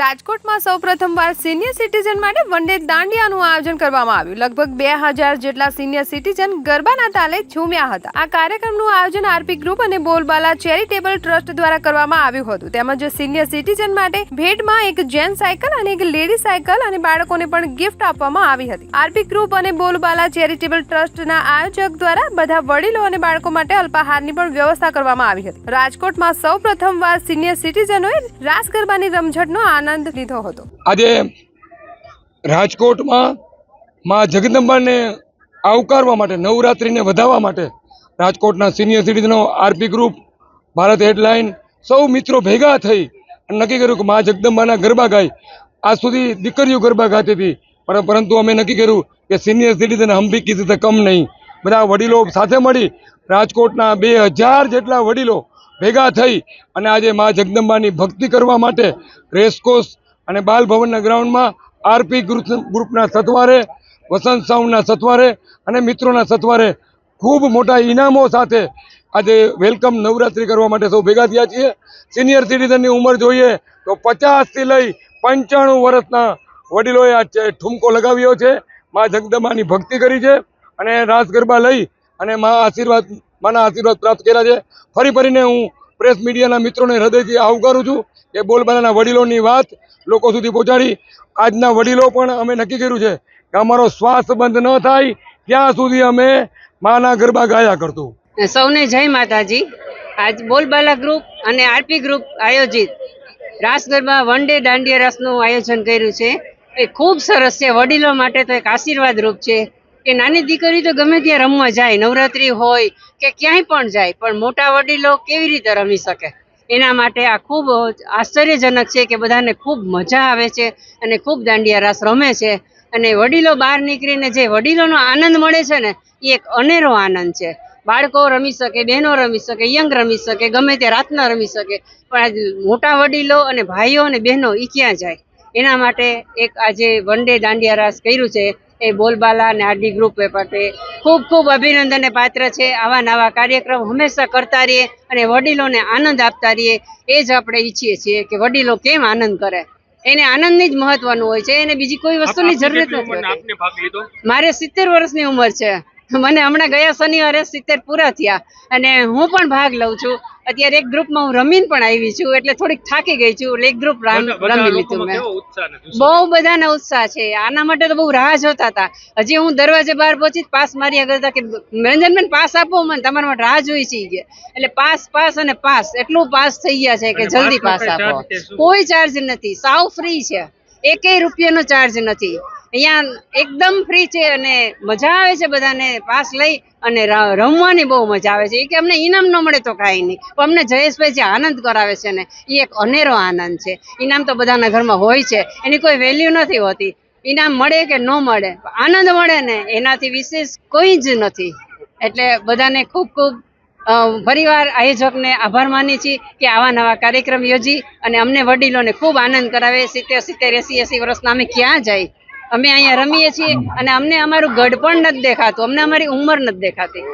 રાજકોટમાં સૌ પ્રથમવાર સિનિયર સિટીઝન માટે વનડે દાંડિયાનું આયોજન કરવામાં આવ્યું. લગભગ બે હજાર જેટલા સિનિયર સિટીઝન ગરબાના તાલે ઝૂમ્યા હતા. આ કાર્યક્રમનું આયોજન આરપી ગ્રુપ અને બોલબાલા ચેરિટેબલ ટ્રસ્ટ દ્વારા કરવામાં આવ્યું હતું. તેમજ સિનિયર સિટીઝન માટે ભેટમાં એક જેન સાયકલ અને એક લેડી સાયકલ અને બાળકોને પણ ગિફ્ટ આપવામાં આવી હતી. આરપી ગ્રુપ અને બોલબાલા ચેરિટેબલ ટ્રસ્ટના આયોજક દ્વારા બધા વડીલો અને બાળકો માટે અલ્પાહારની પણ વ્યવસ્થા કરવામાં આવી હતી. રાજકોટમાં સૌ પ્રથમવાર સિનિયર સિટીઝનોએ રાસ ગરબાની રમઝટનો આનંદ લીધો હતો. આજે રાજકોટમાં માં જગદંબાને આવકારવા માટે, નવરાત્રિને વધાવવા માટે રાજકોટના સિનિયર સિટીઝનો આરપી ગ્રુપ ભારત હેડલાઇન સૌ મિત્રો ભેગા થઈ અને નક્કી કર્યું કે મા જગદંબાના ગરબા ગાય. આજ સુધી દીકરીઓ ગરબા ગાતી હતી પર- પરંતુ અમે નક્કી કર્યું કે સિનિયર સિટીઝન હમ બી કિસી કમ નહીં. બધા વડીલો સાથે મળી રાજકોટના બે હજાર જેટલા વડીલો ભેગા થઈ અને આજે મા જગદંબાની ભક્તિ કરવા માટે રેસકોર્સ અને બાલ ભવનના ગ્રાઉન્ડમાં આરપી ગ્રુપ ગ્રુપના સથવારે, વસંત સાઉન્ડના સથવારે અને મિત્રોના સથવારે ખૂબ મોટા ઇનામો સાથે આજે વેલકમ નવરાત્રિ કરવા માટે સૌ ભેગા થયા છીએ. સિનિયર સિટીઝનની ઉંમર જોઈએ તો પચાસથી લઈ પંચાણું વર્ષના વડીલોએ આ ઠુમકો લગાવ્યો છે. મા જગદંબાની ભક્તિ કરી છે અને રાસ ગરબા લઈ અને મા આશીર્વાદ માના આશીર્વાદ પ્રાપ્ત કર્યા છે. ફરી ફરીને હું પ્રેસ મીડિયાના મિત્રોને હૃદયથી આવકારું છું કે બોલબાલાના વડીલોની વાત લોકો સુધી પહોંચાડી. આજના વડીલો પણ અમે નક્કી કર્યું છે કે અમારો શ્વાસ બંધ ન થાય ત્યાં સુધી અમે માના ગરબા ગાયા કરતું સૌને જય માતાજી. આજ બોલબાલા ગ્રુપ અને આરપી ગ્રુપ આયોજિત રાસ ગરબા વન ડે દાંડિયા રાસનું આયોજન કર્યું છે. એ ખૂબ સરસ છે. વડીલો માટે તો એક આશીર્વાદ રૂપ છે. કે નાની દીકરી તો ગમે ત્યાં રમવા જાય, નવરાત્રી હોય કે ક્યાંય પણ જાય, પણ મોટા વડીલો કેવી રીતે રમી શકે? એના માટે આ ખૂબ આશ્ચર્યજનક છે કે બધાને ખૂબ મજા આવે છે અને ખૂબ દાંડિયા રાસ રમે છે. અને વડીલો બહાર નીકળીને જે વડીલોનો આનંદ મળે છે ને, એ એક અનેરો આનંદ છે. બાળકો રમી શકે, બહેનો રમી શકે, યંગ રમી શકે, ગમે તે રાતના રમી શકે, પણ આજે મોટા વડીલો અને ભાઈઓ અને બહેનો એ ક્યાં જાય? એના માટે એક આજે વન ડે દાંડિયા રાસ કર્યું છે. એ બોલબાલા અને આરડી ગ્રુપ માટે ખૂબ ખૂબ અભિનંદનને પાત્ર છે. આવા નવા કાર્યક્રમ હંમેશા કરતા રહીએ અને વડીલોને આનંદ આપતા રહીએ. એ જ આપણે ઈચ્છીએ છીએ કે વડીલો કેમ આનંદ કરે. એને આનંદની જ મહત્વનું હોય છે. એને બીજી કોઈ વસ્તુની જરૂરત નથી મારે સિત્તેર વર્ષની ઉંમર છે. મને હમણાં ગયા શનિવારે સિત્તેર પૂરા થયા અને હું પણ ભાગ લઉં છું. અત્યારે એક ગ્રુપમાં હું રમીને પણ આવી છું એટલે થોડીક થાકી ગઈ છું. એટલે એક ગ્રુપ રમી લીધું મેં. બહુ બધાને ઉત્સાહ છે. આના માટે તો બહુ રાહ જોતા હતા. હજી હું દરવાજે બહાર પહોંચી પાસ માર્યા કરતા કે નિરંજનબેન પાસ આપો મને તમારા માટે રાહ જોઈ છે ઈ એટલે પાસ પાસ અને પાસ એટલું પાસ થઈ ગયા છે કે જલ્દી પાસ આપો. કોઈ ચાર્જ નથી. સાવ ફ્રી છે. એકેય રૂપિયાનો ચાર્જ નથી. અહીંયા એકદમ ફ્રી છે અને મજા આવે છે બધાને પાસ લઈ અને રમવાની બહુ મજા આવે છે. એ કે અમને ઇનામ ન મળે તો કાંઈ નહીં. પણ અમને જયેશભાઈ જે આનંદ કરાવે છે ને એ એક અનેરો આનંદ છે. ઇનામ તો બધાના ઘરમાં હોય છે. એની કોઈ વેલ્યુ નથી હોતી. ઇનામ મળે કે ન મળે? આનંદ મળે ને, એનાથી વિશેષ કોઈ જ નથી. એટલે બધાને ખૂબ ખૂબ ફરીવાર આયોજકને આભાર માની છીએ કે આવા નવા કાર્યક્રમ યોજી અને અમને વડીલોને ખૂબ આનંદ કરાવે. સિત્તેર સિત્તેર એસી એસી વર્ષના અમે ક્યાં જાય અમે અહીંયા રમીએ છીએ અને અમને અમારું ગઢ પણ નથી દેખાતું. અમને અમારી ઉંમર નથી દેખાતી.